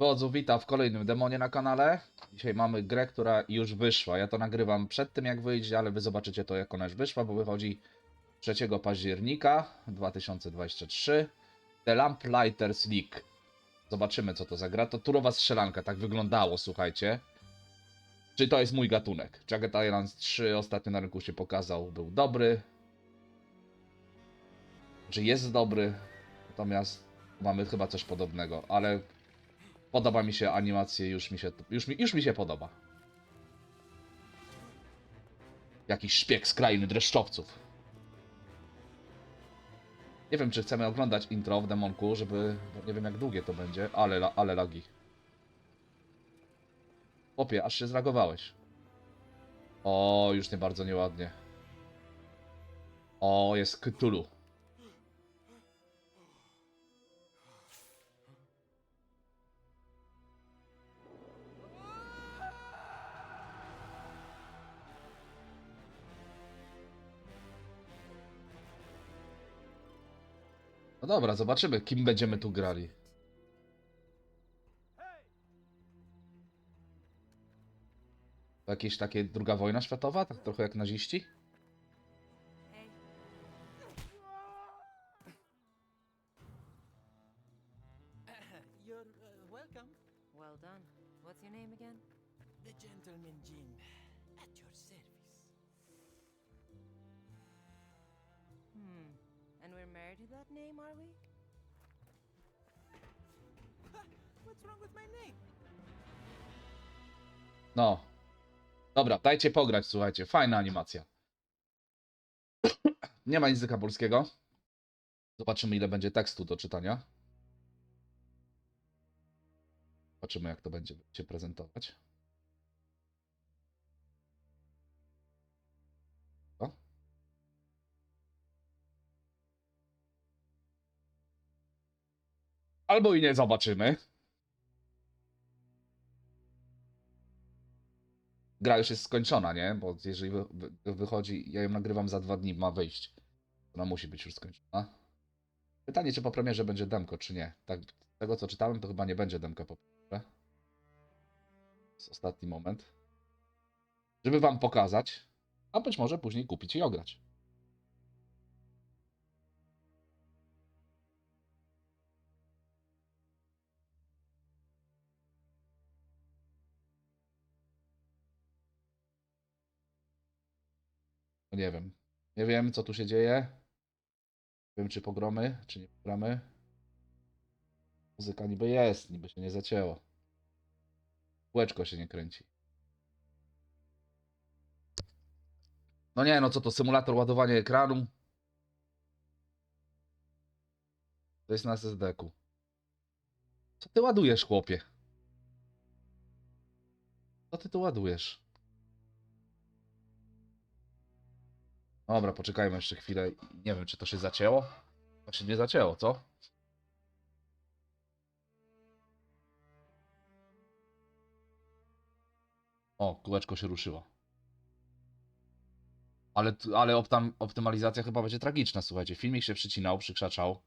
Wodzu, witam w kolejnym demonie na kanale. Dzisiaj mamy grę, która już wyszła. Ja to nagrywam przed tym jak wyjdzie, ale wy zobaczycie to jak ona już wyszła, bo wychodzi 3 października 2023. The Lamplighters League. Zobaczymy co to za gra. To turowa strzelanka, tak wyglądało, słuchajcie. Czy to jest mój gatunek? Jagged Islands 3 ostatnio na rynku się pokazał, był dobry. Czy jest dobry? Natomiast mamy chyba coś podobnego, ale Podoba mi się animacje, już mi się, już mi, już mi się podoba. Jakiś szpieg z krainy dreszczowców. Nie wiem, czy chcemy oglądać intro w demonku, żeby... Nie wiem, jak długie to będzie, ale, ale lagi. Opie, aż się zlagowałeś. O, już nie bardzo nieładnie. O, jest Cthulhu. Dobra, zobaczymy, kim będziemy tu grali. Jakieś takie druga wojna światowa? Tak trochę jak naziści? Married to that name, are we? Ha! What's wrong with my name? No. Dobra, dajcie pograć, słuchajcie. Fajna animacja. Nie ma języka polskiego. Zobaczymy, ile będzie tekstu do czytania. Zobaczymy, jak to będzie się prezentować. Albo i nie zobaczymy. gra już jest skończona, nie? Bo jeżeli wy, wy, wychodzi, ja ją nagrywam za dwa dni, ma wyjść. Ona musi być już skończona. Pytanie, czy po premierze będzie demko, czy nie. Tak, z tego co czytałem, to chyba nie będzie demka po premierze. Jest ostatni moment. Żeby wam pokazać, a być może później kupić i ograć. Nie wiem. Nie wiem, co tu się dzieje. Nie wiem, czy pogromy, czy nie pogramy. Muzyka niby jest, niby się nie zacięło. Kółeczko się nie kręci. No nie, no co to, symulator ładowania ekranu? To jest na SSD-ku. Co ty ładujesz, chłopie? Co ty tu ładujesz? Dobra, poczekajmy jeszcze chwilę. Nie wiem, czy to się zacięło. To się nie zacięło, co? O, kółeczko się ruszyło. Ale, ale optam, optymalizacja chyba będzie tragiczna, słuchajcie. Filmik się przycinał, przykrzaczał.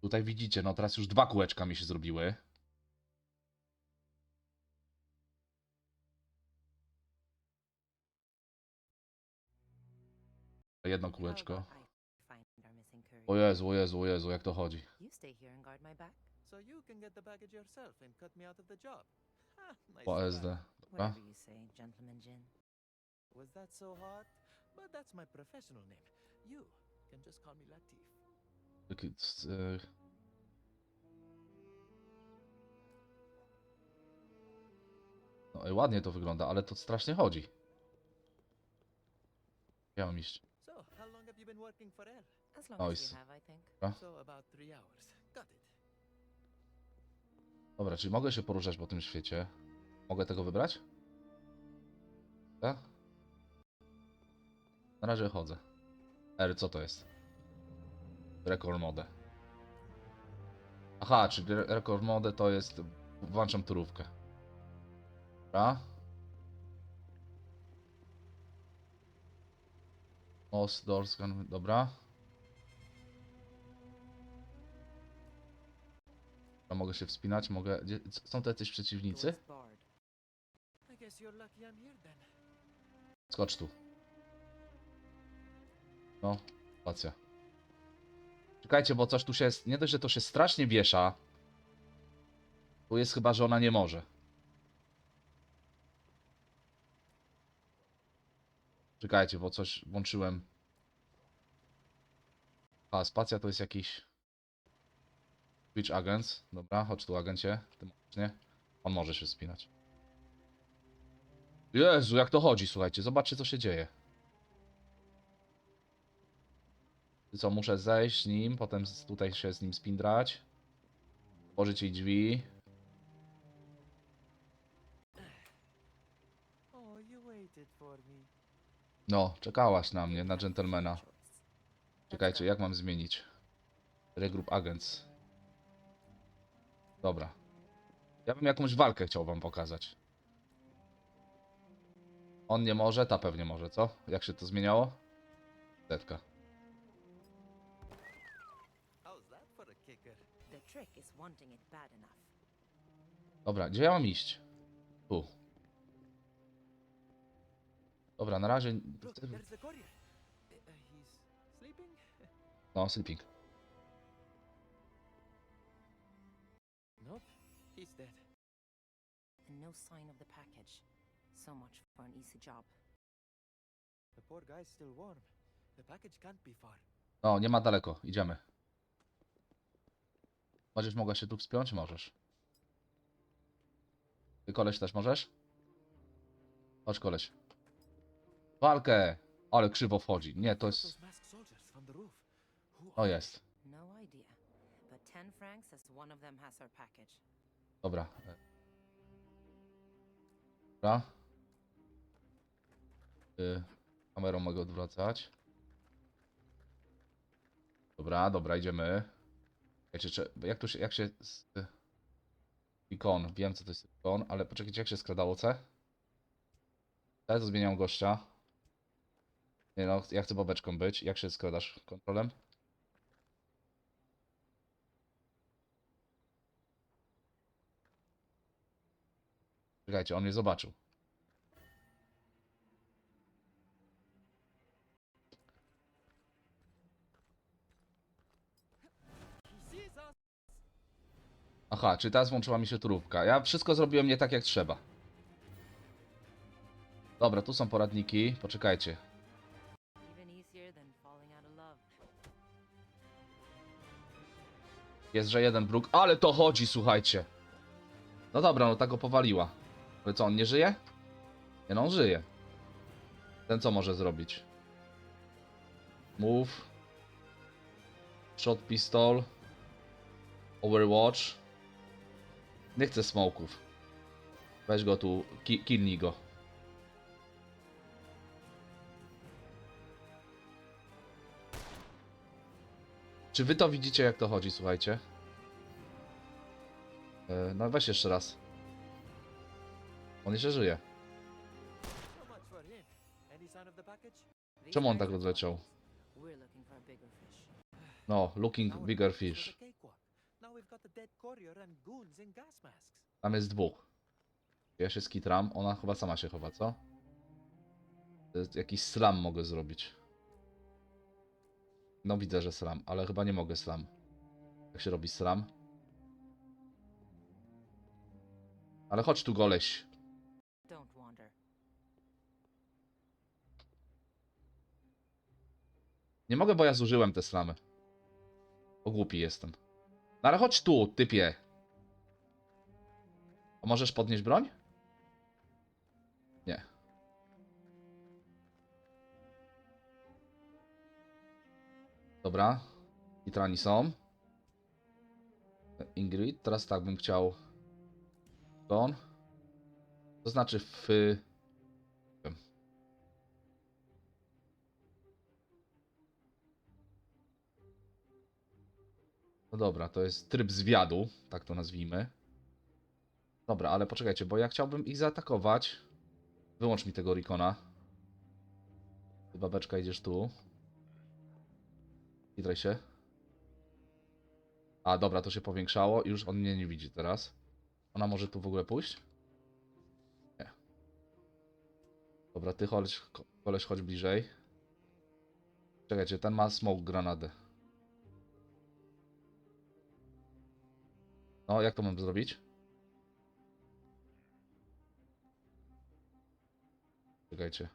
Tutaj widzicie, no teraz już dwa kółeczka mi się zrobiły. Jedno kółeczko. courier? O Jezu, o Jezu, o Jezu, jak to chodzi. So you can get the baggage yourself and cut me out of the job. Ha! Nice Po. SD. Dobra. Whatever you say, gentleman Jin. Was that so hot? But that's my professional name. You can just call me Latif. Taki, c- e, No i ładnie to wygląda, ale to strasznie chodzi. Ja mam iść. Long have you been working for? As long as you have, I think. So about three hours. Got it. Dobra, czyli mogę się poruszać po tym świecie. Mogę tego wybrać? Tak? Na razie chodzę. R, co to jest? Record mode. Aha, czyli re- record mode to jest... Włączam turówkę. Dobra. Most doors. Dobra. mogę się wspinać, mogę... Gdzie... Są to jacyś przeciwnicy? Skocz tu. No, spacja. Czekajcie, bo coś tu się... Nie dość, że to się strasznie wiesza. Tu jest chyba, że ona nie może. Czekajcie, bo coś włączyłem. A, spacja to jest jakiś... Switch Agents. Dobra, chodź tu, agencie. Ty możesz, nie? On może się wspinać. Jezu, jak to chodzi, słuchajcie. Zobaczcie, co się dzieje. Co, muszę zejść z nim, potem tutaj się z nim spindrać. Otworzyć jej drzwi. Oh, you waited for me. No, czekałaś na mnie, na dżentelmena. Czekajcie, jak mam zmienić? Regroup Agents. Dobra. Ja bym jakąś walkę chciał wam pokazać. On nie może, ta pewnie może, co? Jak się to zmieniało? Setka. Dobra, gdzie ja mam iść? Tu. Dobra, na razie... Uh? No, sleeping. Nope, he's dead. And no sign of the package. So much for an easy job. The poor guy's still warm. The package can't be far. No, nie ma daleko, idziemy. Będziesz mogła się tu wspiąć? Możesz. Ty koleś też możesz? Chodź koleś. Walkę! Ale krzywo wchodzi. Nie, to jest... O jest. No idea. But 10 francs as one of them has our package. Dobra. Dobra. Y, kamerą mogę odwracać. Dobra, dobra, idziemy. Wiecie, czy, jak to się, jak się... z- Ikon, wiem co to jest ikon, ale poczekajcie, jak się skradało C? Teraz zmieniam gościa. Nie no, ja chcę babeczką być. Jak się skradasz kontrolem? Czekajcie, on mnie zobaczył. Aha, czy teraz włączyła mi się turówka. Ja wszystko zrobiłem nie tak jak trzeba. Dobra, tu są poradniki. Poczekajcie. Jest, że jeden bruk, ale to chodzi, słuchajcie. No dobra, no tak go powaliła. Ale co, on nie żyje? Nie no, on żyje. Ten co może zrobić? Move. Shot pistol. Overwatch. Nie chcę smoków. Weź go tu, ki killnij go. Czy wy to widzicie, jak to chodzi, słuchajcie? E, No weź jeszcze raz. On jeszcze żyje. Czemu on tak fish. No, looking bigger fish. Tam jest dwóch. Ja się skitram, ona chyba sama się chowa, co? Jakiś slam mogę zrobić. No widzę, że slam, ale chyba nie mogę slam. Jak się robi slam? Ale chodź tu goleś. Nie mogę, bo ja zużyłem te slamy. Bo głupi jestem. No ale chodź tu, typie. A możesz podnieść broń? Dobra. Litrani są. Ingrid, teraz tak bym chciał. Don. To znaczy w... No dobra, to jest tryb zwiadu, tak to nazwijmy. Dobra, ale poczekajcie, bo ja chciałbym ich zaatakować. Wyłącz mi tego Rikona. Ty babeczka idziesz tu. Hidraj się. A, dobra, to się powiększało. Już on mnie nie widzi teraz. Ona może tu w ogóle pójść? Nie. Dobra, ty chodź, ko- koleś, chodź bliżej. Czekajcie, ten ma smoke granadę. No, jak to mam zrobić? Czekajcie.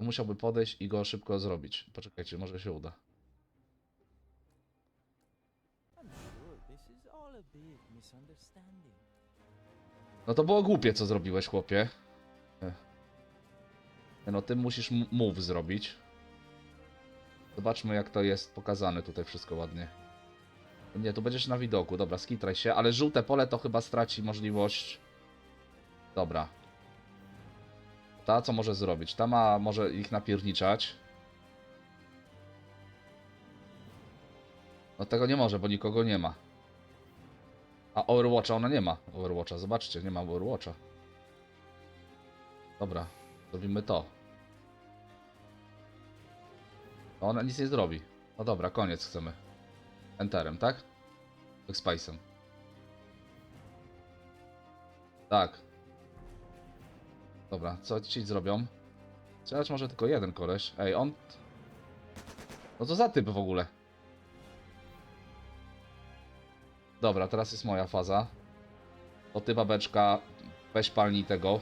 Musiałby podejść i go szybko zrobić. Poczekajcie, może się uda. No to było głupie, co zrobiłeś, chłopie. No, ty musisz move zrobić. Zobaczmy, jak to jest pokazane tutaj wszystko ładnie. Nie, tu będziesz na widoku. Dobra, skitraj się, ale żółte pole to chyba straci możliwość... Dobra. Ta co może zrobić? Ta ma, może ich napierniczać. No tego nie może, bo nikogo nie ma. A Overwatcha ona nie ma. Overwatcha, zobaczcie, nie ma Overwatcha. Dobra, robimy to. No ona nic nie zrobi. No dobra, koniec chcemy. Enterem, tak? Backspace'em. Tak. Dobra, co ci zrobią? Strzelać może tylko jeden koleś. Ej, on... No co za typ w ogóle? Dobra, teraz jest moja faza. To ty, babeczka, weź palnij tego.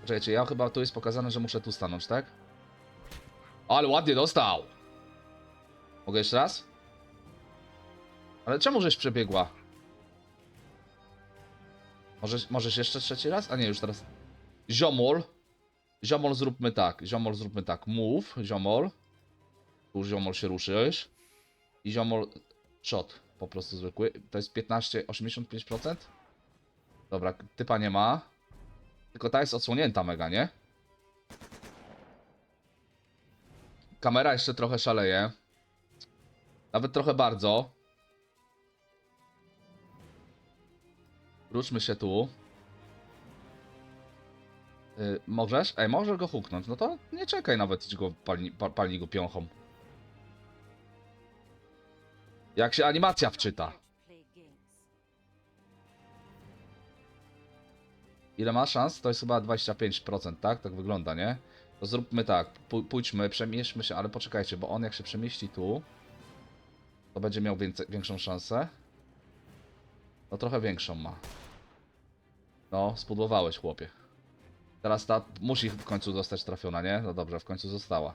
Czekajcie, ja chyba tu jest pokazane, że muszę tu stanąć, tak? Ale ładnie dostał! Mogę jeszcze raz? Ale czemu żeś przebiegła? Możesz, możesz jeszcze trzeci raz? A nie, już teraz. Ziomol. Ziomol zróbmy tak. Ziomol zróbmy tak. Move, ziomol. Tu ziomol się ruszysz. I ziomol shot. Po prostu zwykły. To jest 15, 85%? Dobra, typa nie ma. Tylko ta jest odsłonięta mega, nie? Kamera jeszcze trochę szaleje. Nawet trochę bardzo. Wróćmy się tu. Y, możesz? Ej, możesz go huknąć. No to nie czekaj nawet, idź go palni, pa, palni go piąchą. Jak się animacja wczyta. Ile ma szans? To jest chyba 25%, tak? Tak wygląda, nie? To zróbmy tak. Pó- Pójdźmy, przemieśćmy się, ale poczekajcie, bo on jak się przemieści tu, to będzie miał więcej, większą szansę. No trochę większą ma. No, spudłowałeś, chłopie. Teraz ta musi w końcu zostać trafiona, nie? No dobrze, w końcu została.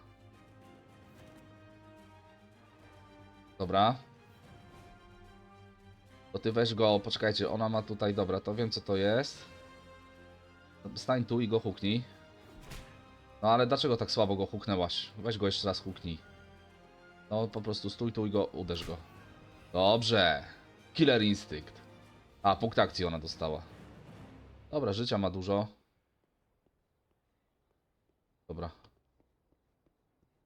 Dobra. To ty weź go, poczekajcie, ona ma tutaj, dobra, to wiem co to jest. Stań tu i go huknij. No ale dlaczego tak słabo go huknęłaś? Weź go jeszcze raz huknij. No po prostu stój tu i go uderz go. Dobrze. Killer Instinct. A, punkt akcji ona dostała. Dobra, życia ma dużo. Dobra.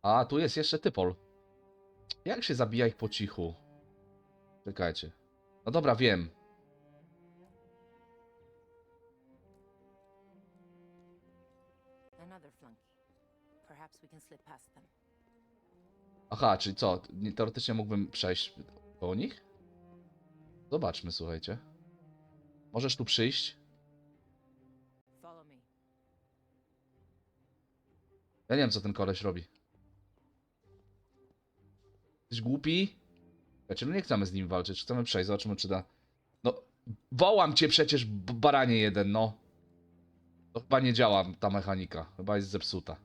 A, tu jest jeszcze typol. Jak się zabija ich po cichu? Czekajcie. No dobra, wiem. Aha, czyli co? Nie- Teoretycznie mógłbym przejść koło nich? Zobaczmy, słuchajcie. Możesz tu przyjść? Ja nie wiem, co ten koleś robi. Jesteś głupi? Wiecie, no nie chcemy z nim walczyć, chcemy przejść, zobaczymy, czy da... No, wołam cię przecież, baranie jeden, no. To chyba nie działa ta mechanika, chyba jest zepsuta.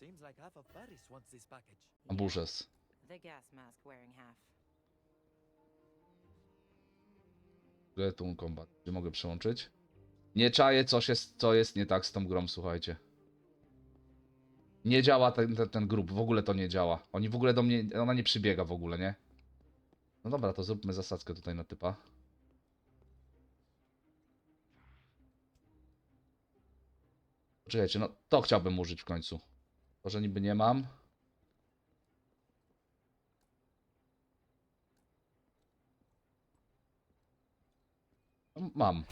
Seems like half of Paris wants this package. Amburzes. The gas mask wearing half. Return Combat. Gdzie mogę przełączyć? Nie czaję, coś jest, co jest nie tak z tą grą, słuchajcie. Nie działa ten, ten, ten grup, w ogóle to nie działa. Oni w ogóle do mnie, ona nie przybiega w ogóle, nie? No dobra, to zróbmy zasadzkę tutaj na typa. Czekajcie, no to chciałbym użyć w końcu. To, że niby nie mam. No, Mam.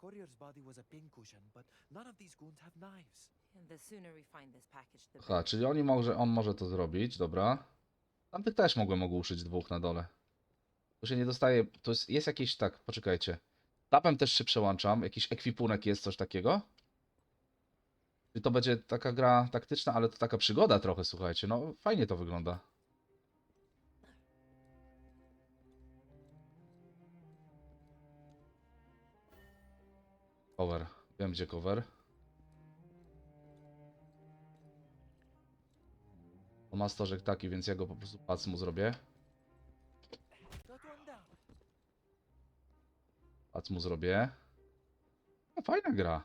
Courier's body was a pincushion, but none of these goons have knives. And the sooner we find this package, the Aha, czyli oni może, on może to zrobić, dobra. Tamtych też mogłem ogłuszyć dwóch na dole. Tu się nie dostaje, to jest, jest jakieś, tak, poczekajcie. Tapem też się przełączam, jakiś ekwipunek jest, coś takiego? Czy to będzie taka gra taktyczna, ale to taka przygoda trochę, słuchajcie, no fajnie to wygląda. Cover, wiem gdzie cover. On ma stożek taki, więc ja go po prostu pac mu zrobię. Pac mu zrobię. No, fajna gra.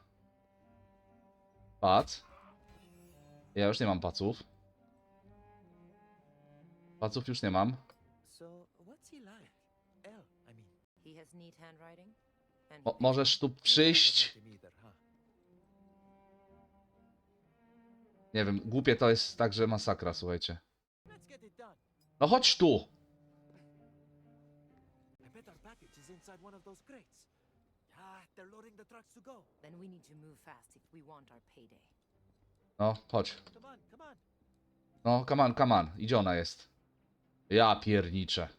Pac. Ja już nie mam paców. Paców już nie mam. So, what's he like? L, I mean. He has neat handwriting. Mo możesz tu przyjść. Nie wiem, głupie to jest tak, że masakra, słuchajcie. No chodź tu! No, chodź. No, come on, come on. Idzie ona jest. Ja pierniczę.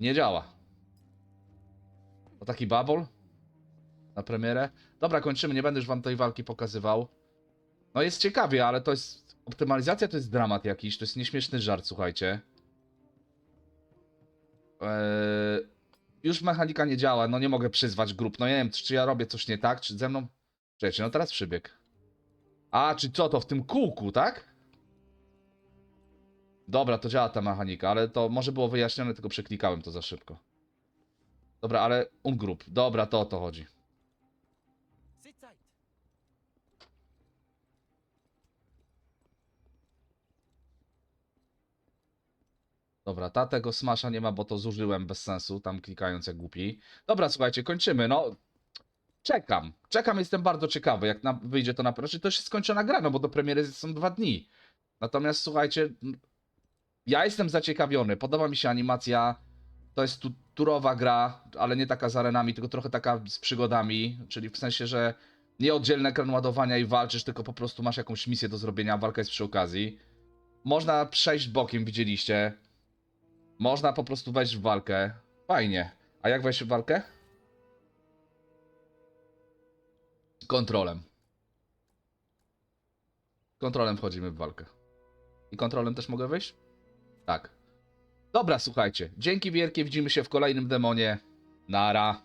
Nie działa. To taki babol na premierę. Dobra, kończymy. Nie będę już wam tej walki pokazywał. No jest ciekawie, ale to jest... Optymalizacja to jest dramat jakiś. To jest nieśmieszny żart, słuchajcie. Eee, już mechanika nie działa. No nie mogę przyzwać grup. No nie wiem, czy ja robię coś nie tak, czy ze mną... Czekajcie, no teraz przybieg. A, czy co to w tym kółku, tak? Dobra, to działa ta mechanika, ale to może było wyjaśnione, tylko przeklikałem to za szybko. Dobra, ale ungrup. Dobra, to o to chodzi. Dobra, ta tego smasha nie ma, bo to zużyłem bez sensu, tam klikając jak głupi. Dobra, słuchajcie, kończymy. No, czekam. Czekam, jestem bardzo ciekawy, jak na, wyjdzie to na... Znaczy, to już jest skończona gra, no bo do premiery są dwa dni. Natomiast słuchajcie, ja jestem zaciekawiony. Podoba mi się animacja. To jest tu, turowa gra, ale nie taka z arenami, tylko trochę taka z przygodami, czyli w sensie, że nie oddzielny ekran ładowania i walczysz, tylko po prostu masz jakąś misję do zrobienia, walka jest przy okazji. Można przejść bokiem, widzieliście. Można po prostu wejść w walkę. Fajnie. A jak wejść w walkę? Kontrolem. Kontrolem wchodzimy w walkę. I kontrolem też mogę wyjść? Tak. Dobra, słuchajcie. Dzięki wielkie. Widzimy się w kolejnym demonie. Nara.